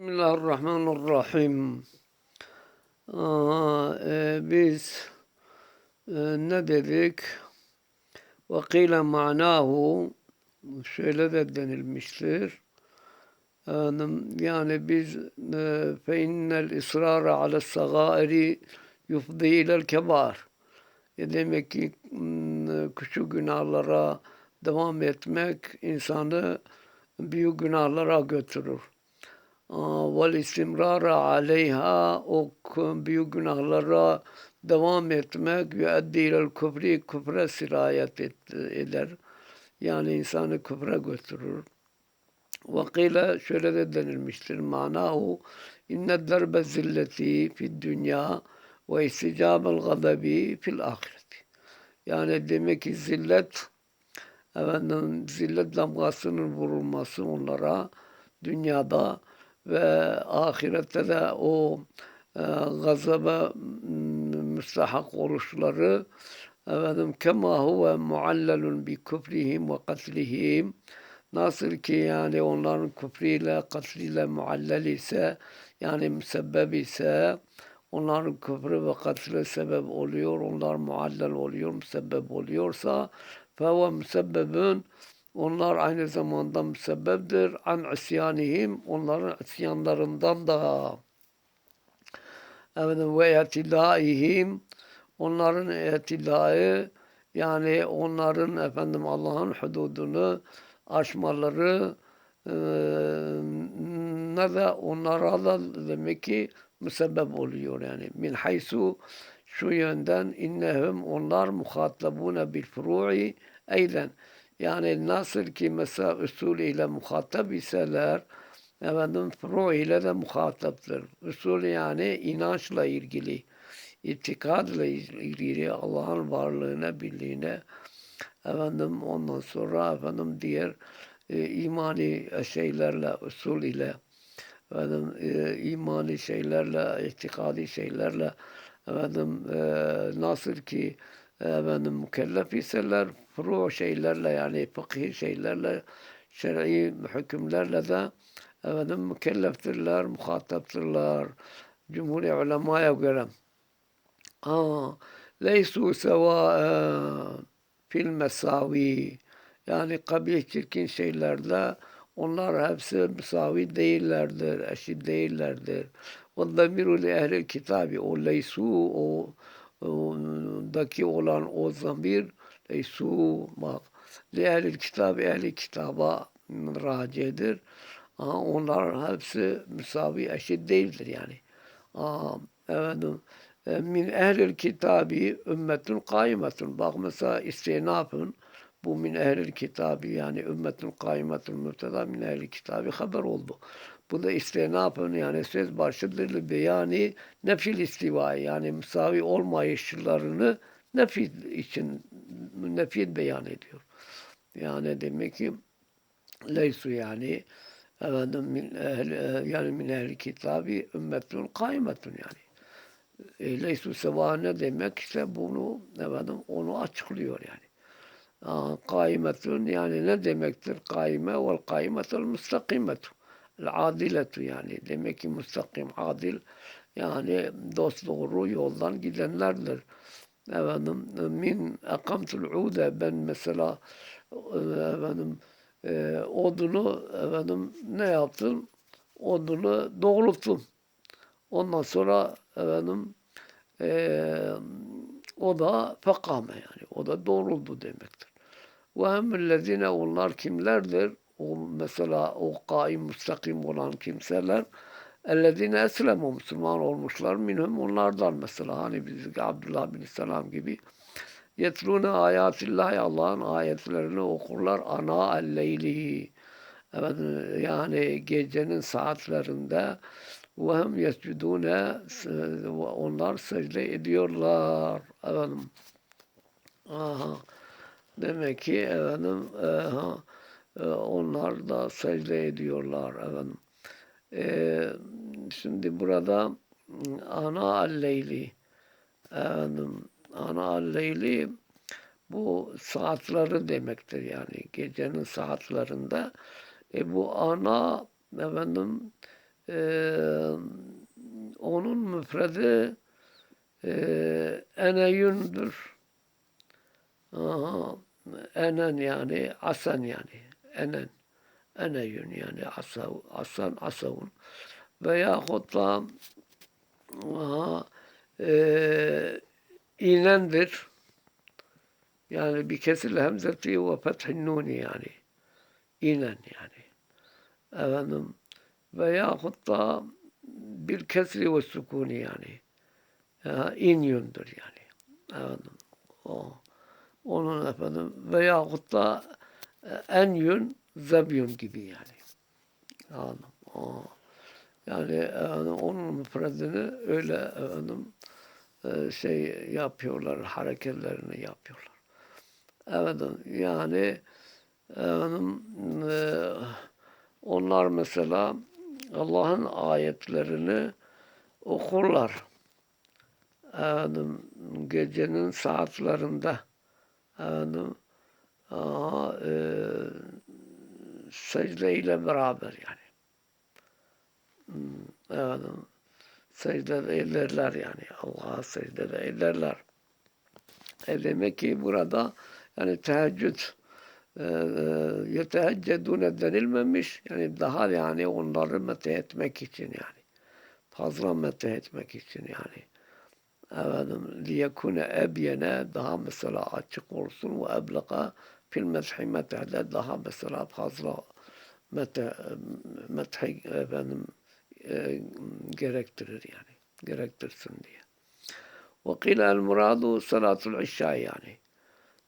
Bismillahirrahmanirrahim. Aa, e, biz e, ne dedik? Ve kıyle manahu şöyle de denilmiştir. Efendim, yani biz e, fe innel ısrara ala sagairi yufdi ilel kebar. E, demek ki küçük günahlara devam etmek insanı büyük günahlara götürür vel istimrara aleyha o büyük günahlara devam etmek yuaddi ilel küfri küfre sirayet eder. Yani insanı küfre götürür. Vakile şöyle de denilmiştir. Manahu inne derbe zilleti fid dünya ve isticabel gadabi fil ahireti. Yani demek ki zillet efendim zillet damgasının vurulması onlara dünyada ve ahirette de o e, gazaba müstahak oluşları efendim kema huve muallelun bi küfrihim ve katlihim. Nasıl ki yani onların küfriyle katliyle muallel ise yani müsebbeb ise onların küfrü ve katli sebep oluyor onlar muallel oluyor müsebbeb oluyorsa fe ve müsebbebün onlar aynı zamanda müsebbeptir. An isyanihim. Onların isyanlarından da. Efendim ve etilaihim. Onların etilai yani onların efendim Allah'ın hududunu aşmaları e, ne de onlara da demek ki müsebbep oluyor yani. Min haysu şu yönden innehum onlar muhatabune bil furu'i eyden yani nasıl ki mesela usul ile muhatap iseler, efendim furu ile de muhataptır. Usul yani inançla ilgili, itikadla ilgili Allah'ın varlığına, birliğine, efendim ondan sonra efendim diğer e, imani şeylerle, usul ile, efendim e, imani şeylerle, itikadi şeylerle, efendim e, nasıl ki efendim mükellef iseler furu şeylerle yani fıkhi şeylerle şer'i hükümlerle de efendim mükelleftirler, muhataptırlar. Cumhur ulemaya göre. Aa, leysu sevâen fil mesavi yani kabih çirkin şeylerle onlar hepsi müsavi değillerdir, eşit değillerdir. Li ehli kitabi o leysu o daki olan o zamir leysu bak li ehlil kitab ehli kitaba racidir. Onlar hepsi müsavi eşit değildir yani. Aa, efendim, e, min ehlil kitabi ümmetun kaimetun. Bak mesela istinafın bu min ehlil kitabi yani ümmetun kaimetun müfteda min ehlil kitabi haber oldu. Bu da istinafın yani söz başıdır beyani nefil istivayı yani müsavi olmayışlarını nefi için nefi beyan ediyor. Yani demek ki leysu yani efendim min ehli, yani min ehli kitabı ümmetun kaymetun yani. E, leysu seva ne demek işte bunu efendim onu açıklıyor yani. Kaimetun yani ne demektir? Kaime vel kaimetul müstakimetu adiletu yani demek ki müstakim adil yani dost doğru yoldan gidenlerdir. Efendim min akamtul ude ben mesela efendim e, odunu efendim ne yaptım? Odunu doğrulttum. Ondan sonra efendim e, o da fekame yani. O da doğruldu demektir. Ve hemmellezine onlar kimlerdir? O mesela o kaim müstakim olan kimseler ellezine eslemu Müslüman olmuşlar. Minhum onlardan mesela. Hani biz Abdullah bin Selam gibi. Yetrune ayatillahi Allah'ın ayetlerini okurlar ana el-leyli. Evet, yani gecenin saatlerinde ve hem yescudune onlar secde ediyorlar. Efendim aha demek ki efendim aha, ee, onlar da secde ediyorlar efendim. Ee, şimdi burada ana alleyli efendim ana alleyli bu saatleri demektir yani gecenin saatlerinde e bu ana efendim Ee, onun müfredi e, eneyündür. Aha, enen yani asan yani enen eneyün yani asav, asan asavun. Veyahut da aha, e, inendir yani bir kesil hemzeti ve fethin yani. İnen yani. Efendim veyahut da bir kesri ve sukuni yani. Ya, inyündür yani. Efendim o. Onun efendim veyahut da en yün zebyün gibi yani. Anladım. Yani efendim, onun müfredini öyle efendim e, şey yapıyorlar, hareketlerini yapıyorlar. Efendim yani efendim e, onlar mesela Allah'ın ayetlerini okurlar. Efendim gecenin saatlerinde efendim aa, e, secde ile beraber yani. Hmm, Efendim secde ederler yani. Allah'a secde ederler. E demek ki burada yani teheccüd e, yeteheccedune denilmemiş. Yani daha yani onları mete etmek için yani. Fazla mete etmek için yani efendim liyekune ebyene daha mesela açık olsun ve eblaka fil methi metehde daha mesela fazla mete, methi efendim e, gerektirir yani. Gerektirsin diye. Ve kile el muradu salatul işşa yani.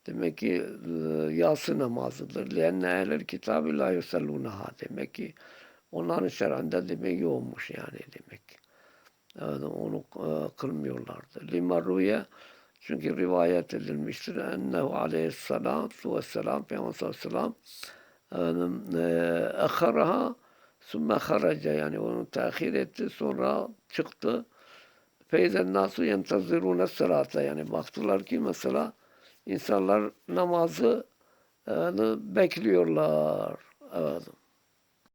Demek ki e, yatsı namazıdır. Lenne ehlel kitabı la yusallunaha. Demek ki onların şer'inde demek yoğunmuş yani demek. Yani onu e, kılmıyorlardı. Limarruye çünkü rivayet edilmiştir. Ennehu aleyhissalatu vesselam Peygamber sallallahu aleyhi ve sellem sümme haraca yani onu tehir etti sonra çıktı. Feyzen nasu yentazirune salata yani baktılar ki mesela insanlar namazı yani bekliyorlar. Evet.